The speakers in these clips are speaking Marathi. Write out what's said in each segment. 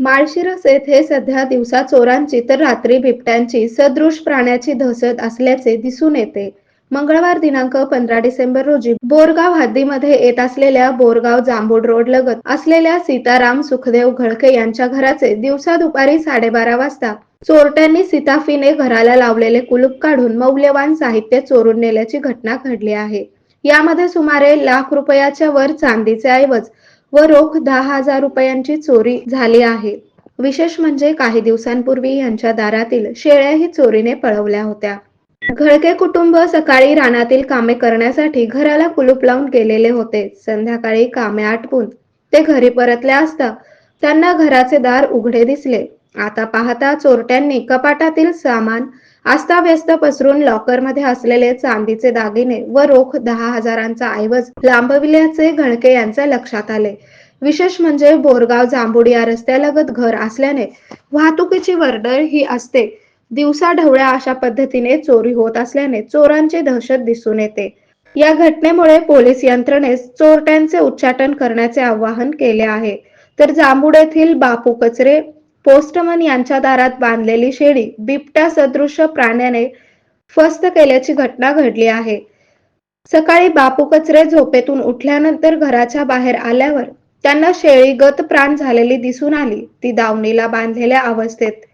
माळशिरस येथे सध्या दिवसा चोरांची तर रात्री बिबट्यांची सदृश प्राण्याची दहशत असल्याचे दिसून येते. मंगळवार दिनांक पंधरा डिसेंबर रोजी बोरगाव हद्दीमध्ये येत असलेल्या बोरगाव जांभूड रोड लगत असलेल्या सीताराम सुखदेव घळके यांच्या घराचे दिवसा दुपारी साडेबारा वाजता चोरट्यांनी सीताफीने घराला लावलेले कुलूप काढून मौल्यवान साहित्य चोरून नेल्याची घटना घडली आहे. यामध्ये सुमारे लाख रुपयाच्या वर चांदीचे ऐवज व रोख दहा हजार रुपयांची चोरी झाली आहे. विशेष म्हणजे काही दिवसांपूर्वी यांच्या दारातील शेळ्याही चोरीने पळवल्या होत्या. घळके कुटुंब सकाळी रानातील कामे करण्यासाठी घराला कुलूप लावून गेलेले होते. संध्याकाळी कामे आटपून ते घरी परतले असता त्यांना घराचे दार उघडे दिसले. आता पाहता चोरट्यांनी कपाटातील सामान अस्ताव्यस्त पसरून लॉकरमध्ये असलेले चांदीचे दागिने व रोख दहा हजारांचा ऐवज लांबविल्याचे घळके यांच्या लक्षात आले. विशेष म्हणजे बोरगाव जांभूड या रस्त्यालगत घर असल्याने वाहतुकीची वर्दळ ही असते. दिवसा ढवळ्या अशा पद्धतीने चोरी होत असल्याने चोरांची दहशत दिसून येते. या घटनेमुळे पोलीस यंत्रणेस चोरट्यांचे उच्चाटन करण्याचे आवाहन केले आहे. तर जांभूड येथील बापू कचरे पोस्टमन यांच्या दारात बांधलेली शेळी बिबट्या सदृश प्राण्याने फस्त केल्याची घटना घडली आहे. सकाळी बापू कचरे झोपेतून उठल्यानंतर घराच्या बाहेर आल्यावर त्यांना शेळी गत प्राण झालेली दिसून आली. ती दावणीला बांधलेल्या अवस्थेत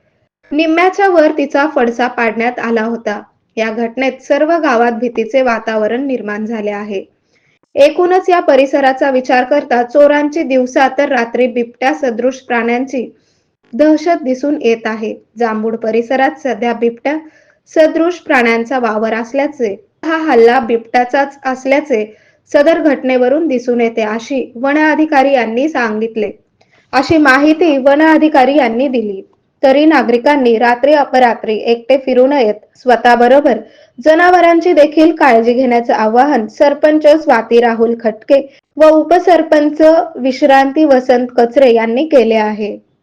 निम्म्याच्या वर तिचा फडसा पाडण्यात आला होता. या घटनेत सर्व गावात भीतीचे वातावरण निर्माण झाले आहे. एकूणच या परिसराचा विचार करता चोरांची दिवसा तर रात्री बिबट्या सदृश प्राण्यांची दहशत दिसून येत आहे. जांभूड परिसरात सध्या बिबट्या सदृश प्राण्यांचा वावर असल्याचे हा हल्ला बिबट्याचाच असल्याचे सदर घटनेवरून दिसून येते अशी वन अधिकारी यांनी सांगितले. अशी माहिती वन अधिकारी यांनी दिली. तरी नागरिकांनी रात्री अपरात्री एकटे फिरू नयेत. स्वतःबरोबर जनावरांची देखील काळजी घेण्याचे आवाहन सरपंच स्वाती राहुल खटके व उपसरपंच विश्रांती वसंत कचरे यांनी केले आहे.